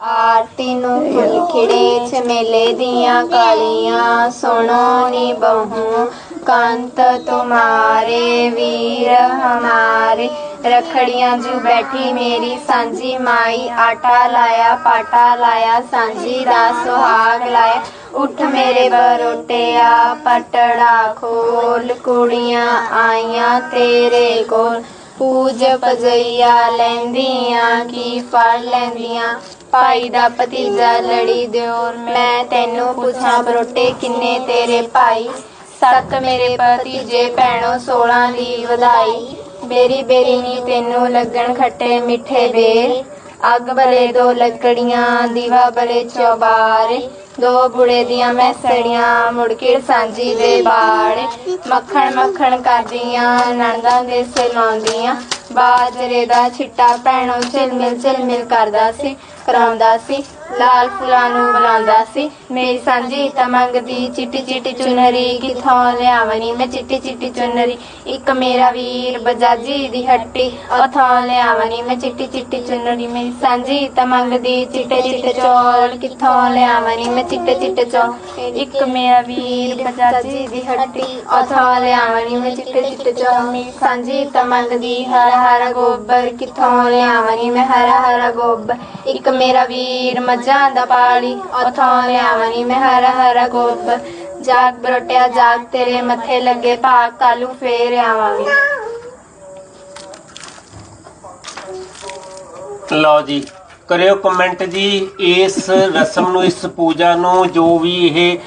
ਆਰਤੀ ਨੂੰ ਫੁੱਲ ਖਿੜੇ ਚਮੇਲੇ ਦੀਆਂ ਕਾਲੀਆਂ ਸੁਣੋ ਨੀ ਬਹੂ, ਕੰਤ ਤੁਮਾਰੇ ਵੀਰ ਹਮਾਰੇ। ਰਖੜੀਆਂ ਜੂ ਬੈਠੀ ਮੇਰੀ ਸਾਂਝੀ ਮਾਈ, ਆਟਾ ਲਾਇਆ, ਪਾਟਾ ਲਾਇਆ, ਸਾਂਝੀ ਦਾ ਸੁਹਾਗ ਲਾਇਆ। ਉੱਠ ਮੇਰੇ ਬਰੋਟਿਆ ਪਟੜਾ ਖੋਲ, ਕੁੜੀਆਂ ਆਈਆਂ ਤੇਰੇ ਕੋਲ। ਪੂਜ ਪਜਈਆ ਲੈਂਦੀਆਂ, ਕੀ ਫੜ ਲੈਂਦੀਆਂ? ਭਾਈ ਦਾ ਭਤੀਜਾ ਲੜੀ ਦਿਓਰ, ਮੈਂ ਤੈਨੂੰ ਪੁੱਛਾਂ, ਬਰੋਟੇ ਕਿੰਨੇ ਤੇਰੇ ਭਾਈ? ਸੱਤ ਮੇਰੇ ਭਤੀਜੇ ਭੈਣੋ 16 ਦੀ ਵਧਾਈ। ਮੇਰੀ ਬੇਰੀ ਨੀ ਤੈਨੂੰ ਲੱਗਣ ਖੱਟੇ ਮਿੱਠੇ ਬੇਰ। ਅੱਗ ਬਲੇ ਦੋ ਲੱਕੜੀਆਂ, ਦੀਵਾ ਬਲੇ ਚੌਬਾਰੇ, ਦੋ ਬੁੜੇ ਦੀਆਂ ਮੈਸੜੀਆਂ ਮੁੜਕਿੜ ਸਾਂਝੀ ਦੇ ਬਾੜ। ਮੱਖਣ ਮੱਖਣ ਕਰਦੀਆਂ, ਨਣਦਾਂ ਦੇ ਸਿਲਾਉਂਦੀਆਂ। ਬਾਜਰੇ ਦਾ ਛਿੱਟਾ ਭੈਣੋ ਝਿਲਮਿਲ ਝਿਲਮਿਲ ਕਰਦਾ ਸੀ, ਕਰਾਉਂਦਾ ਸੀ, ਲਾਲ ਫੁੱਲਾਂ ਨੂੰ ਬੁਲਾਉਂਦਾ ਸੀ। ਮੇਰੀ ਸਾਂਝੀ ਤਾਂ ਮੰਗਦੀ, ਚਿੱਟੀ ਚਿੱਟੀ ਚੁਨਰੀ, ਕਿਥੋਂ ਲਿਆਵਣੀ? ਮੈਂ ਚਿੱਟੀ ਚਿੱਟੀ ਚੁਨਰੀ, ਇੱਕ ਮੇਰਾ ਵੀਰ ਬਜਾਜੀ ਦੀ ਹੱਟੀ, ਉਥੋਂ ਲਿਆਵਣੀ? ਮੈਂ ਚਿੱਟੀ ਚਿੱਟੀ ਚੁਨਰੀ, ਮੇਰੀ ਸਾਂਝੀ ਤਾਂ ਮੰਗਦੀ, ਚਿੱਟੇ ਚਿੱਟੇ ਚੋਲ, ਕਿਥੋਂ ਲਿਆਵਣੀ? ਮੈਂ ਚਿੱਟੇ ਚਿੱਟੇ ਚੌਲ, ਇੱਕ ਮੇਰਾ ਵੀਰ ਬਜਾਜੀ ਦੀ ਹੱਟੀ, ਉਥੋਂ ਲਿਆਵਣੀ? ਮੈਂ ਚਿੱਟੇ ਚਿੱਟੇ ਚੌਲ, ਮੇਰੀ ਸਾਂਝੀ ਤਾਂ ਮੰਗਦੀ, ਹਰਾ ਹਰਾ ਗੋਬਰ, ਕਿਥੋਂ ਲਿਆਵਣੀ ਮੈਂ ਹਰਾ ਹਰਾ ਗੋਬਰ? ਇੱਕ ਮੇਰਾ ਵੀਰ ਮੱਝਾਂ ਦਾ ਪਾਲੀ, ਉਥੋਂ ਲਿਆਵਣੀ ਮੈਂ ਹਰਾ ਹਰਾ ਗੋਬਰ। ਜਾਗ ਬਰੋਟਿਆ, ਜਾਗ ਤੇਰੇ ਮੱਥੇ ਲੱਗੇ ਭਾਗ ਕਾਲੂ ਫੇਰ ਆਵਾਂਗੇ। ਲਓ ਜੀ, ਕਰਿਓ ਕਮੈਂਟ ਜੀ, ਇਸ ਰਸਮ ਨੂੰ, ਇਸ ਪੂਜਾ ਨੂੰ, ਜੋ ਵੀ ਇਹ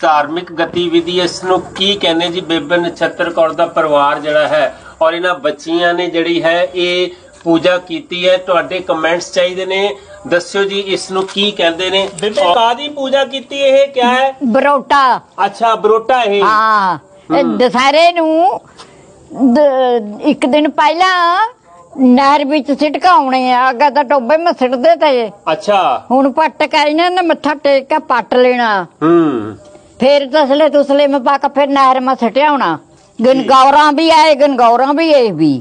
ਧਾਰਮਿਕ ਗਤੀਵਿਧੀ, ਇਸ ਨੂੰ ਕੀ ਕਹਿੰਦੇ ਜੀ? ਬੇਬੇ ਨਛੱਤਰ ਕੌਰ ਦਾ ਪਰਿਵਾਰ ਜਿਹੜਾ ਹੈ ਔਰ ਇਹਨਾਂ ਬੱਚੀਆਂ ਨੇ ਜਿਹੜੀ ਹੈ ਇਹ ਪੂਜਾ ਕੀਤੀ ਹੈ। ਤੁਹਾਡੇ ਕਮੈਂਟਸ ਚਾਹੀਦੇ ਨੇ। ਦੱਸਿਓ ਜੀ ਇਸ ਨੂੰ ਕੀ ਕਹਿੰਦੇ ਨੇ। ਬੇਬੇ ਕਾਦੀ ਪੂਜਾ ਕੀਤੀ ਇਹ? ਕਿਆ ਹੈ? ਬਰੋਟਾ। ਅੱਛਾ ਬਰੋਟਾ ਇਹ। ਹਾਂ। ਇਹ ਦੁਸਹਿਰੇ ਨੂੰ ਇੱਕ ਦਿਨ ਪਹਿਲਾਂ ਨਹਿਰ ਵਿੱਚ ਸਿਟਕਾਉਣੇ ਆ। ਅੱਗਾ ਤਾਂ ਟੋਬੇ ਮੈਂ ਸਿੱਟਦੇ ਤੇ। ਅੱਛਾ। ਹੁਣ ਪੱਟ ਕੇ ਇਹਨਾਂ ਨੇ ਮੱਥਾ ਟੇਕ ਕੇ ਪੱਟ ਲੈਣਾ। ਹੂੰ। ਫਿਰ ਤਸਲੇ ਤੁਸਲੇ ਮੈਂ ਪਾ ਕੇ ਫਿਰ ਨਹਿਰ ਮੈਂ ਸਿਟਿਆਉਣਾ ਗਨਗੌਰਾਂ ਵੀ ਆਏ ਗਨਗੌਰਾਂ ਵੀ ਇਹ ਵੀ।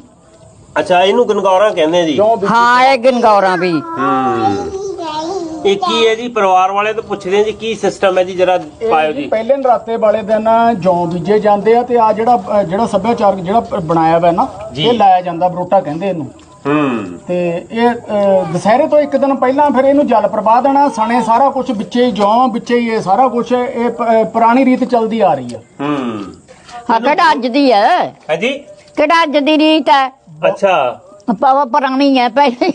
ਅੱਛਾ ਇਹਨੂੰ ਗਨਗੌਰਾ ਕਹਿੰਦੇ ਜੀ? ਹਾਂ ਇਹ ਗਨਗੌਰਾਂ ਵੀ। ਹੂੰ। ਇਹ ਕੀ ਹੈ ਜੀ? ਪਰਿਵਾਰ ਵਾਲੇ ਤੋਂ ਪੁੱਛਦੇ ਆ ਜੀ ਕੀ ਸਿਸਟਮ ਹੈ ਜੀ ਜਰਾ ਪਾਇਓ ਜੀ ਪਹਿਲੇ ਨਰਾਤੇ ਵਾਲੇ ਦਿਨ ਜੌਂ ਬੀਜੇ ਜਾਂਦੇ ਆ ਤੇ ਆ ਜਿਹੜਾ ਜਿਹੜਾ ਸੱਭਿਆਚਾਰਕ ਜਿਹੜਾ ਬਣਾਇਆ ਹੋਇਆ ਨਾ। ਇਹ ਲਾਇਆ ਜਾਂਦਾ ਬਰੋਟਾ ਕਹਿੰਦੇ ਇਹਨੂੰ। ਹੂੰ। ਤੇ ਇਹ ਦੁਸਹਿਰੇ ਤੋਂ ਇੱਕ ਦਿਨ ਪਹਿਲਾਂ ਫਿਰ ਇਹਨੂੰ ਜਲ ਪ੍ਰਵਾਹ ਦੇਣਾ ਸਣੇ ਸਾਰਾ ਕੁਝ ਵਿੱਚੇ ਹੀ ਜੌਂ ਵਿੱਚੇ ਹੀ ਇਹ ਸਾਰਾ ਕੁਝ ਇਹ ਪੁਰਾਣੀ ਰੀਤ ਚੱਲਦੀ ਆ ਰਹੀ ਆ। ਹੂੰ। ਹਾਂ ਕਿਹੜਾ ਅੱਜ ਦੀ ਹੈ? ਹੈ ਜੀ ਕਿਹੜਾ ਅੱਜ ਦੀ ਰੀਤ ਹੈ? ਅੱਛਾ। ਪਾਵਾ ਪੁਰਾਣੀ ਹੈ ਪਹਿਲੇ।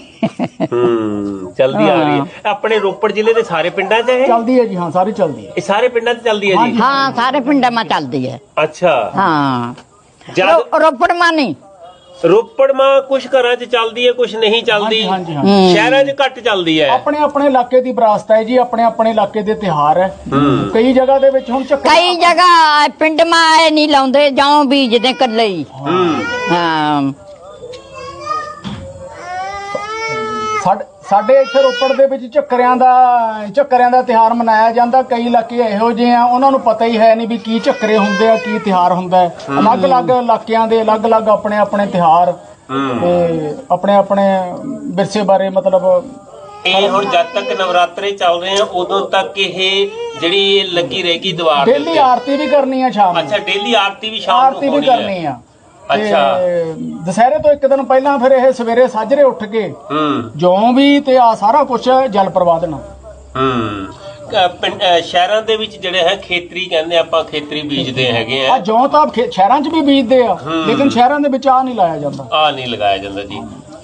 ਹੂੰ ਚਲਦੀ ਆ ਰਹੀ ਹੈ। ਆਪਣੇ ਰੋਪੜ ਜ਼ਿਲ੍ਹੇ ਦੇ ਸਾਰੇ ਪਿੰਡਾਂ 'ਚ ਇਹ? ਚੱਲਦੀ ਹੈ ਜੀ ਹਾਂ ਸਾਰੀ ਚੱਲਦੀ ਹੈ। ਇਹ ਸਾਰੇ ਪਿੰਡਾਂ 'ਚ ਚੱਲਦੀ ਹੈ ਜੀ? ਹਾਂ ਸਾਰੇ ਪਿੰਡਾਂ ਮਾ ਚੱਲਦੀ ਹੈ। ਅੱਛਾ। ਹਾਂ। ਰੋਪੜ ਮਾ ਨਹੀਂ ਰੋਪੜ ਮਾਂ ਕੁਝ ਘਰਾਂ 'ਚ ਚੱਲਦੀ ਹੈ ਕੁਝ ਨਹੀਂ ਚੱਲਦੀ। ਹਾਂਜੀ ਹਾਂਜੀ ਹਾਂ ਹੂੰ। ਸ਼ਹਿਰਾਂ 'ਚ ਘੱਟ ਚੱਲਦੀ ਹੈ। ਆਪਣੇ ਆਪਣੇ ਇਲਾਕੇ ਦੀ ਵਿਰਾਸਤ ਹੈ ਜੀ ਆਪਣੇ ਆਪਣੇ ਇਲਾਕੇ ਦੇ ਤਿਹਾਰ ਹੈ। ਕਈ ਜਗ੍ਹਾ ਦੇ ਵਿੱਚ ਹੁਣ ਚੱਕਰ ਕਈ ਜਗ੍ਹਾ ਪਿੰਡ ਮਾ ਇਹ ਨਹੀਂ ਲਾਉਂਦੇ ਜਾਂ ਬੀਜਦੇ ਕੱਲੇ ਹੀ। ਹੂੰ। ਹਾਂ। ਸਾਡੇ ਸਾਡੇ ਇੱਥੇ ਰੋਪੜ ਦੇ ਵਿੱਚ ਝੱਕਰਿਆਂ ਦਾ ਝੱਕਰਿਆਂ ਦਾ ਤਿਹਾਰ ਮਨਾਇਆ ਜਾਂਦਾ। ਕਈ ਇਲਾਕੇ ਇਹੋ ਜਿਹੇ ਆ ਉਹਨਾਂ ਨੂੰ ਪਤਾ ਹੀ ਹੈ ਨਹੀਂ ਵੀ ਕੀ ਝੱਕਰੇ ਹੁੰਦੇ ਆ ਕੀ ਤਿਹਾਰ ਹੁੰਦਾ ਅਲੱਗ-ਅਲੱਗ ਇਲਾਕਿਆਂ ਦੇ ਅਲੱਗ-ਅਲੱਗ ਆਪਣੇ ਆਪਣੇ ਤਿਹਾਰ ਤੇ ਆਪਣੇ ਆਪਣੇ ਵਿਰਸੇ ਬਾਰੇ ਮਤਲਬ ਇਹ ਹੁਣ ਜਦ ਤੱਕ ਨਵਰਾਤਰੇ ਚੱਲ ਰਹੇ ਆ ਉਦੋਂ ਤੱਕ ਇਹ ਜਿਹੜੀ ਲੱਗੀ ਰਹੇਗੀ ਦੀਵਾਰ ਦੇ ਡੇਲੀ ਆਰਤੀ ਵੀ ਕਰਨੀ ਆ ਸ਼ਾਮ ਨੂੰ। ਅੱਛਾ ਡੇਲੀ ਆਰਤੀ ਵੀ ਸ਼ਾਮ ਆਰਤੀ ਨੂੰ ਵੀ ਹੋਣੀ ਕਰਨੀ ਆ। ਅੱਛਾ। ਦੁਸਹਿਰੇ ਤੋਂ ਇੱਕ ਦਿਨ ਪਹਿਲਾਂ ਫਿਰ ਇਹ ਸਵੇਰੇ ਸਾਜਰੇ ਉੱਠ ਕੇ ਹੂੰ। ਜੌਂ ਵੀ ਤੇ ਆ ਸਾਰਾ ਕੁਝ ਜਲ ਪ੍ਰਵਾਹ ਦੇਣਾ। ਹੂੰ। ਅ, ਪਿੰਡ- ਅ, ਸ਼ਹਿਰਾਂ ਦੇ ਵਿੱਚ ਜਿਹੜੇ ਹੈ ਖੇਤਰੀ ਕਹਿੰਦੇ ਆਪਾਂ ਖੇਤਰੀ ਬੀਜਦੇ ਹੈਗੇ ਆ। ਆ ਜੌਂ ਤਾਂ ਖੇ- ਸ਼ਹਿਰਾਂ 'ਚ ਵੀ ਬੀਜਦੇ ਆ ਲੇਕਿਨ ਸ਼ਹਿਰਾਂ ਦੇ ਵਿੱਚ ਆ ਨਹੀਂ ਲਾਇਆ ਜਾਂਦਾ। ਆ ਨਹੀਂ ਲਗਾਇਆ ਜਾਂਦਾ ਜੀ।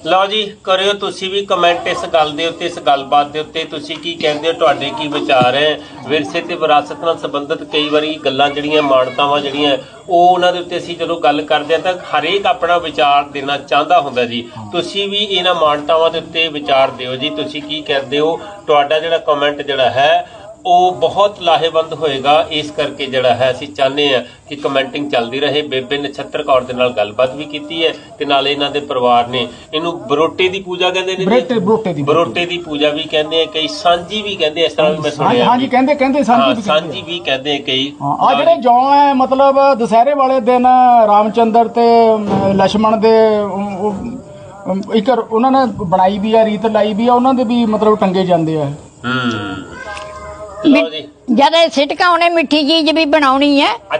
ਲਓ ਜੀ, ਕਰਿਓ ਤੁਸੀਂ ਵੀ ਕਮੈਂਟ ਇਸ ਗੱਲ ਦੇ ਉੱਤੇ, ਇਸ ਗੱਲਬਾਤ ਦੇ ਉੱਤੇ। ਤੁਸੀਂ ਕੀ ਕਹਿੰਦੇ ਹੋ, ਤੁਹਾਡੇ ਕੀ ਵਿਚਾਰ ਹੈ? ਵਿਰਸੇ ਤੇ ਵਿਰਾਸਤ ਨਾਲ ਸੰਬੰਧਿਤ ਕਈ ਵਾਰੀ ਗੱਲਾਂ ਜਿਹੜੀਆਂ, ਮਾਨਤਾਵਾਂ ਜਿਹੜੀਆਂ, ਉਹ ਉਹਨਾਂ ਦੇ ਉੱਤੇ ਅਸੀਂ ਜਦੋਂ ਗੱਲ ਕਰਦੇ ਹਾਂ ਤਾਂ ਹਰੇਕ ਆਪਣਾ ਵਿਚਾਰ ਦੇਣਾ ਚਾਹੁੰਦਾ ਹੁੰਦਾ ਜੀ। ਤੁਸੀਂ ਵੀ ਇਹਨਾਂ ਮਾਨਤਾਵਾਂ ਦੇ ਉੱਤੇ ਵਿਚਾਰ ਦਿਓ ਜੀ। ਤੁਸੀਂ ਕੀ ਕਰਦੇ ਹੋ? ਤੁਹਾਡਾ ਜਿਹੜਾ ਕਮੈਂਟ ਜਿਹੜਾ ਹੈ ਉਹ ਬਹੁਤ ਲਾਹੇਵੰਦ ਹੋਏਗਾ ਇਸ ਕਰਕੇ ਜਿਹੜਾ ਹੈ ਅਸੀਂ ਚਾਹੁੰਦੇ ਆ ਕਿ ਕਮੈਂਟਿੰਗ ਚੱਲਦੀ ਰਹੇ। ਬੇਬੇ ਨਛੱਤਰ ਕੌਰ ਦੇ ਨਾਲ ਗੱਲਬਾਤ ਵੀ ਕੀਤੀ ਹੈ ਤੇ ਨਾਲ ਇਹਨਾਂ ਦੇ ਪਰਿਵਾਰ ਨੇ ਇਹਨੂੰ ਬਰੋਟੇ ਦੀ ਪੂਜਾ ਕਹਿੰਦੇ ਨੇ ਬਰੋਟੇ ਬਰੋਟੇ ਦੀ ਬਰੋਟੇ ਦੀ ਪੂਜਾ ਵੀ ਕਹਿੰਦੇ ਆ ਕਈ ਸਾਂਝੀ ਵੀ ਕਹਿੰਦੇ ਇਸ ਤਰ੍ਹਾਂ ਵੀ ਮੈਂ ਸੁਣਿਆ ਹਾਂਜੀ ਕਹਿੰਦੇ ਕਹਿੰਦੇ ਸਾਂਝੀ ਸਾਂਝੀ ਵੀ ਕਹਿੰਦੇ ਕਈ ਆ ਜਿਹੜੇ ਜੋ ਹੈ ਮਤਲਬ ਦੁਸਹਿਰੇ ਵਾਲੇ ਦਿਨ ਰਾਮਚੰਦਰ ਤੇ ਲక్ష్మణ ਦੇ ਇੱਕ ਉਹਨਾਂ ਨੇ ਬਣਾਈ ਵੀ ਆ ਰੀਤ ਲਾਈ ਵੀ ਆ ਉਹਨਾਂ ਦੇ ਵੀ ਮਤਲਬ ਟੰਗੇ ਜਾਂਦੇ ਆ। ਹੂੰ। ਲਓ ਜੀ। ਜਦ ਇਹ ਸਿਟਕਾਉਣੇ ਮਿੱਠੀ ਚੀਜ਼ ਵੀ ਬਣਾਉਣੀ ਹੈ। ਅੱਛਾ।